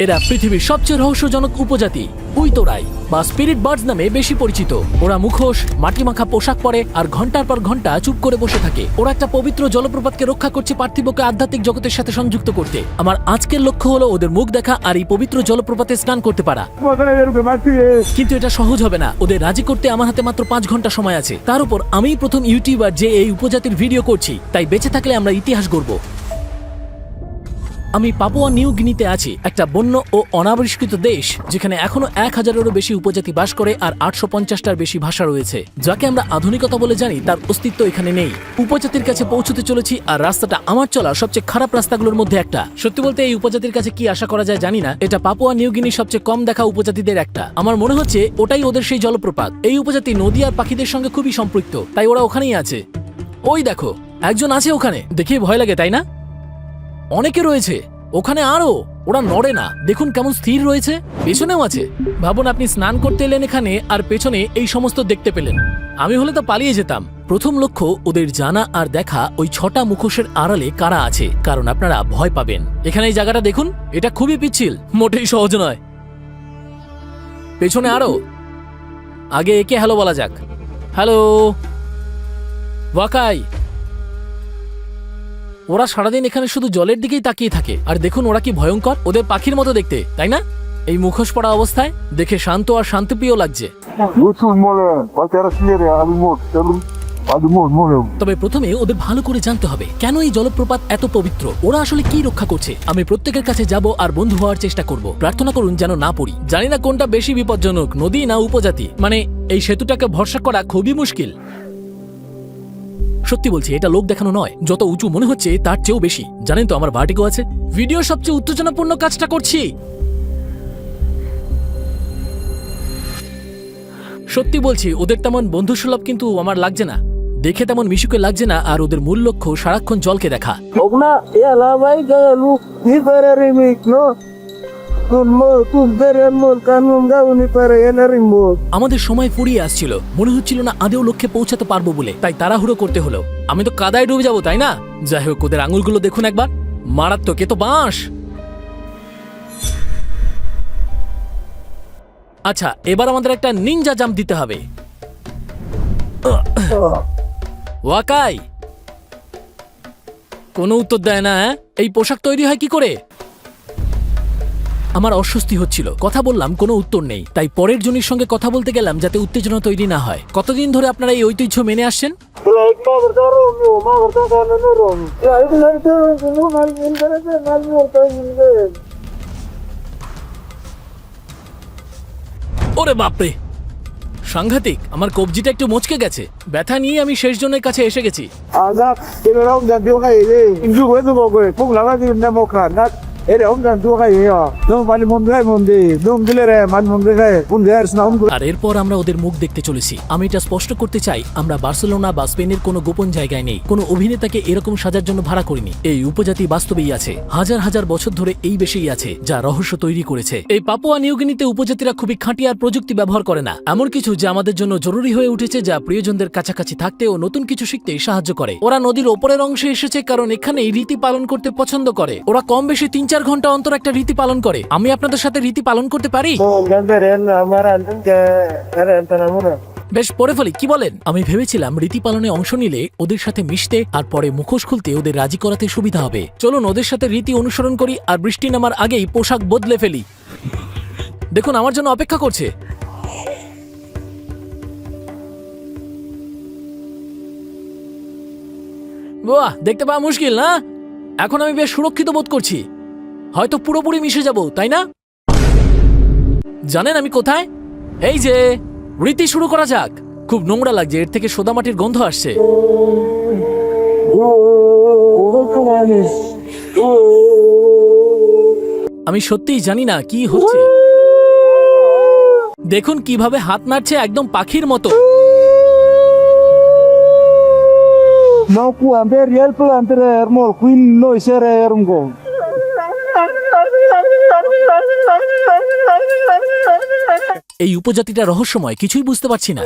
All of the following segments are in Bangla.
এরা পৃথিবীর সবচেয়ে রহস্যজনক উপজাতি, উইতোরাই, বা স্পিরিট বার্ডস নামে বেশি পরিচিত। ওরা মুখোশ মাটি মাখা পোশাক পরে আর ঘণ্টার পর ঘণ্টা চুপ করে বসে থাকে। ওরা একটা পবিত্র জলপ্রপাতকে রক্ষা করছে পার্থিবকে আধ্যাত্মিক জগতের সাথে সংযুক্ত করতে। আমার আজকের লক্ষ্য হলো ওদের মুখ দেখা আর এই পবিত্র জলপ্রপাতে স্নান করতে পারা. কিন্তু এটা সহজ হবে না। ওদের রাজি করতে আমার হাতে মাত্র পাঁচ ঘণ্টা সময় আছে। তার উপর আমিই প্রথম ইউটিউবার যে এই উপজাতির ভিডিও করছি। তাই বেঁচে থাকলে আমরা ইতিহাস গড়ব। আমি পাপুয়া নিউ গিনিতে আছি, একটা বন্য ও অনাবিষ্কৃত দেশ, যেখানে এখনও এক হাজারেরও বেশি উপজাতি বাস করে আর আটশো পঞ্চাশটার বেশি ভাষা রয়েছে। যাকে আমরা আধুনিকতা বলে জানি, তার অস্তিত্ব এখানে নেই। উপজাতির কাছে পৌঁছতে চলেছি আর রাস্তাটা আমার চলা সবচেয়ে খারাপ রাস্তাগুলোর মধ্যে একটা। সত্যি বলতে এই উপজাতির কাছে কি আশা করা যায় জানি না, এটা পাপুয়া নিউ গিনির সবচেয়ে কম দেখা উপজাতিদের একটা। আমার মনে হচ্ছে ওটাই ওদের সেই জলপ্রপাত। এই উপজাতি নদী আর পাখিদের সঙ্গে খুবই সম্পৃক্ত, তাই ওরা ওখানেই আছে। ওই দেখো, একজন আছে ওখানে। দেখে ভয় লাগে, তাই না? অনেকে রয়েছে। ওখানে আরও। ওরা নড়ে না। দেখুন কেমন স্থির রয়েছে। পেছনেও আছে। ভাবুন আপনি স্নান করতে এলেন এখানে আর পেছনে এই সমস্ত দেখতে পেলেন। আমি হলে তো পালিয়ে যেতাম। প্রথম লক্ষ্য ওদের জানা আর দেখা ওই ছটা মুখোশের আড়ালে কারা আছে, কারণ আপনারা ভয় পাবেন। এখানে এই জায়গাটা দেখুন, এটা খুবই পিচ্ছিল, মোটেই সহজ নয়। পেছনে আরও। আগে একে হ্যালো বলা যাক। হ্যালো। ওয়াকাই। ওরা সারাদিন এখানে শুধু জলের দিকেই তাকিয়ে থাকে। আর দেখুন ওরা কি ভয়ঙ্কর, ওদের পাখির মতো দেখতে, তাই না? এই মুখোশ পড়া অবস্থায় দেখে শান্ত আর শান্তিপ্রিয় লাগছে. তবে প্রথমে ওদের ভালো করে জানতে হবে, কেন এই জলপ্রপাত এত পবিত্র? ওরা আসলে কি রক্ষা করছে? আমি প্রত্যেকের কাছে যাব আর বন্ধু হওয়ার চেষ্টা করব। প্রার্থনা করুন যেন না পড়ি। জানি না কোনটা বেশি বিপজ্জনক, নদী না উপজাতি। মানে এই সেতুটাকে ভরসা করা খুবই মুশকিল। সত্যি বলছি, এটা লোক দেখানো নয়। যত উঁচু মনে হচ্ছে, তার চেয়েও বেশি। জানেন তো আমার ভার্টিগো আছে? ভিডিও সবচেয়ে উত্তেজনাপূর্ণ কাজটা করছি। সত্যি বলছি, ওদের তেমন বন্ধুসুলভ কিন্তু আমার লাগছে না। দেখে তেমন মিশুকে লাগছে না, আর ওদের মূল লক্ষ্য সারাক্ষণ জলকে দেখা। আমাদের সময় ফুরিয়ে আসছিল। মনে হচ্ছিল না আদেও লক্ষ্যে পৌঁছাতে পারব বলে। তাই তাড়াহুড়ো করতে হলো। আমি তো কাদায় ডুবে যাব, তাই না? যাই হোক, ওদের আঙুলগুলো দেখুন একবার। মারাত্মক, এ তো বাঁশ। আচ্ছা এবার আমাদের একটা নিনজা জাম্প দিতে হবে। ওয়াকাই! কোনো উত্তর দেয় না হ্যাঁ? এই পোশাক তৈরি হয় কি করে? আমার অস্বস্তি হচ্ছিল। কথা বললাম, কোনো উত্তর নেই। তাই পরের জনের সঙ্গে কথা বলতে গেলাম যাতে উত্তেজনা তৈরি না হয়। কতদিন ধরে আপনারা এই ঐতিহ্য মেনে আসছেন? ওরে বাপরে! সাংঘাতিক, আমার কবজিটা একটু মচকে গেছে। ব্যথা নিয়ে আমি শেষ জনের কাছে এসে গেছি। আর এরপর আমরা ওদের মুখ দেখতে চলেছি। আমি এটা স্পষ্ট করতে চাই, আমরা বার্সেলোনা বা স্পেনের কোনো গোপন জায়গায় নেই। কোনো অভিনেতাকে এরকম সাজার জন্য ভাড়া করিনি। এই উপজাতি বাস্তবেই আছে। হাজার হাজার বছর ধরে এই বেশেই আছে, যা রহস্য তৈরি করেছে। এই পাপুয়া নিউগিনিতে উপজাতিরা খুবই খাঁটি আর প্রযুক্তি ব্যবহার করে না। এমন কিছু যা আমাদের জন্য জরুরি হয়ে উঠেছে, যা প্রিয়জনদের কাছাকাছি থাকতে ও নতুন কিছু শিখতে সাহায্য করে। ওরা নদীর ওপরের অংশে এসেছে, কারণ এখানেই রীতি পালন করতে পছন্দ করে। ওরা কম বেশি তিন চার ঘণ্টা অন্তর একটা রীতি পালন করে। আমি আপনাদের সাথে রীতি পালন করতে পারি. বেশ, পরে ফেলি, কি বলেন? আমি ভেবেছিলাম রীতি পালনে অংশ নিলে ওদের সাথে মিশতে আর পরে মুখোশ খুলতে ওদের রাজি করাতে সুবিধা হবে। চলুন, ওদের সাথে রীতি অনুসরণ করি আর বৃষ্টি নামার আগেই পোশাক বদলে ফেলি। দেখুন, আমার জন্য অপেক্ষা করছে। বাহ, দেখতে পাওয়া মুশকিল, না? এখন আমি বেশ সুরক্ষিত বোধ করছি। হয়তো পুরোপুরি মিশে যাব, তাই না? জানেন আমি কোথায়? এই যে, রীতি শুরু করা যাক। খুব নোংরা লাগছে, এর থেকে সোদামাটির গন্ধ আসছে। আমি সত্যিই জানি না কি হচ্ছে। দেখুন কীভাবে হাত নাড়ছে একদম পাখির মতো। No amber yel planter ermol kuin no isere ermgo. এই উপজাতিটা রহস্যময়, কিছুই বুঝতে পারছি না।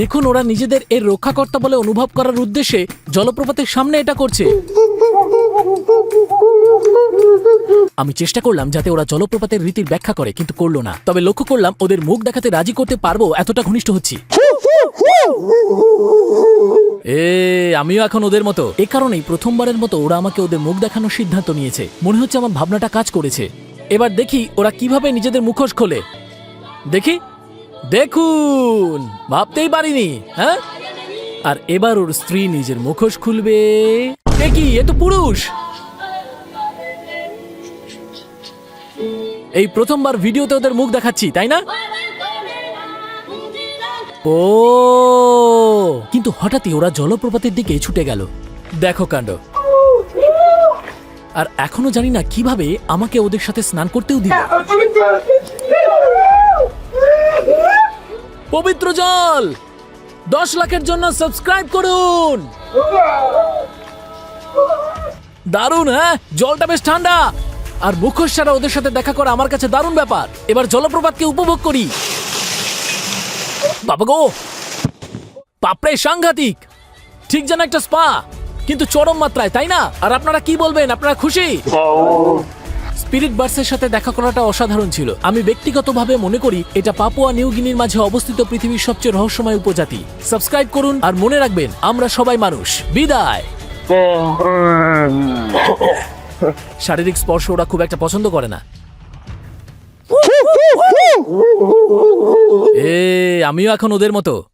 দেখুন, ওরা নিজেদের এর রক্ষাকর্তা বলে অনুভব করার উদ্দেশ্যে জলপ্রপাতের সামনে এটা করছে। আমি চেষ্টা করলাম যাতে ওরা জলপ্রপাতের রীতির ব্যাখ্যা করে, কিন্তু করল না। তবে লক্ষ্য করলাম, ওদের মুখ দেখাতে রাজি করতে পারব, এতটা ঘনিষ্ঠ হচ্ছি। এ, আমিও এখন ওদের মতো। এ কারণেই প্রথমবারের মতো ওরা আমাকে ওদের মুখ দেখানোর সিদ্ধান্ত নিয়েছে। মনে হচ্ছে আমার ভাবনাটা কাজ করেছে। এবার দেখি ওরা কীভাবে নিজেদের মুখোশ খোলে। দেখি। দেখুন, ভাবতেই পারিনি হ্যাঁ? আর এবার ওর স্ত্রী নিজের মুখোশ খুলবে। কি, এ তো পুরুষ! এই প্রথমবার ভিডিওতে ওদের মুখ দেখাচ্ছি, তাই না? ও, কিন্তু হঠাৎই ওরা জলপ্রপাতের দিকে ছুটে গেল। দেখো কাণ্ড। আর এখনও জানি না কীভাবে আমাকে ওদের সাথে স্নান করতেও দিল। পবিত্র জল! দশ লাখের জন্য সাবস্ক্রাইব করুন! দারুণ হ্যাঁ? জলটা বেশ ঠান্ডা। আর মুখোশ ছাড়া ওদের সাথে দেখা করা আমার কাছে দারুণ ব্যাপার। এবার জলপ্রপাতকে উপভোগ করি। বাবা গো! বাপরে সাংঘাতিক! ঠিক যেন একটা স্পা কিন্তু চরম মাত্রায় তাই না? আর আপনারা কি বলবেন? আপনারা খুশি? স্পিরিট বার্সের সাথে দেখা করাটা অসাধারণ ছিল। আমি ব্যক্তিগতভাবে মনে করি এটা পাপুয়া নিউ গিনির মাঝে অবস্থিত পৃথিবীর সবচেয়ে রহস্যময় উপজাতি। সাবস্ক্রাইব করুন আর মনে রাখবেন আমরা সবাই মানুষ। বিদায়! শারীরিক স্পর্শ ওরা খুব একটা পছন্দ করে না। এ আমিও এখন ওদের মতো।